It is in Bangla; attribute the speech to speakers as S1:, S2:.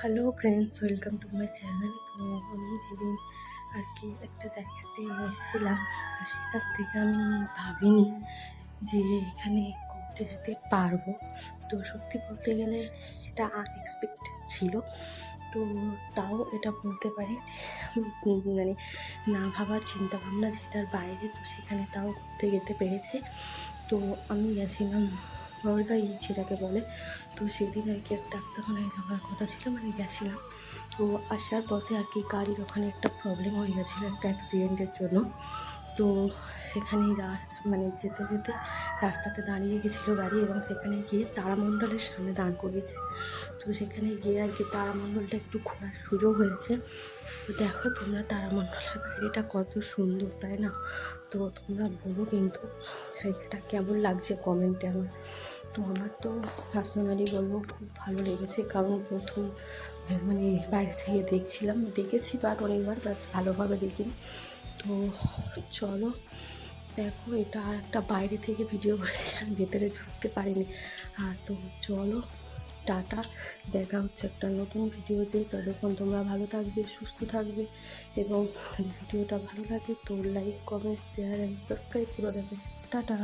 S1: Hello friends welcome to my channel তো আমি যেদিন আর কি একটা জায়গাতে এসেছিলাম সেখান থেকে আমি ভাবিনি যে এখানে ঘুরতে যেতে পারব। তো সত্যি বলতে গেলে এটা আনএক্সপেক্টেড ছিল। তো তাও এটা বলতে পারি। মানে না ভাবার চিন্তা ভাবনা যেটার বাইরে, তো সেখানে তাও ঘুরতে যেতে পেরেছে। তো আমি গেছিলাম বর্গা ই যেটাকে বলে, তো সেদিন আর কি একটা ডাক্তারখানায় যাওয়ার কথা ছিল মানে গেছিলাম। তো আসার পথে আর কি গাড়ির ওখানে একটা প্রবলেম হয়ে গেছিল, একটা অ্যাক্সিডেন্টের জন্য। তো সেখানে যা মানে যেতে যেতে রাস্তাতে দাঁড়িয়ে গেছিল গাড়ি এবং সেখানে গিয়ে তারামণ্ডলের সামনে দাঁড় করিয়েছে। তো সেখানে গিয়ে আর কি তারামণ্ডলটা একটু ঘোরার সুযোগ হয়েছে। তো দেখো তোমরা তারামণ্ডলের বাইরেটা কত সুন্দর, তাই না? তো তোমরা বলো কিন্তু জায়গাটা কেমন লাগছে কমেন্টে আমার তো আমার তো পার্সোনালি বলব খুব ভালো লেগেছে, কারণ প্রথম মানে বাইরে থেকে দেখছিলাম, দেখেছি বাট অনেকবার বাট ভালোভাবে দেখিনি। তো চলো, দেখো, এটা আর একটা বাইরে থেকে ভিডিও করেছি, আমি ভেতরে ঢুকতে পারিনি। আর তো চলো, টাটা, দেখা হচ্ছে একটা নতুন ভিডিওতে। ততক্ষণ তোমরা ভালো থাকবে, সুস্থ থাকবে, এবং ভিডিওটা ভালো লাগে তো like comment share and subscribe করে দেবে। টাটা।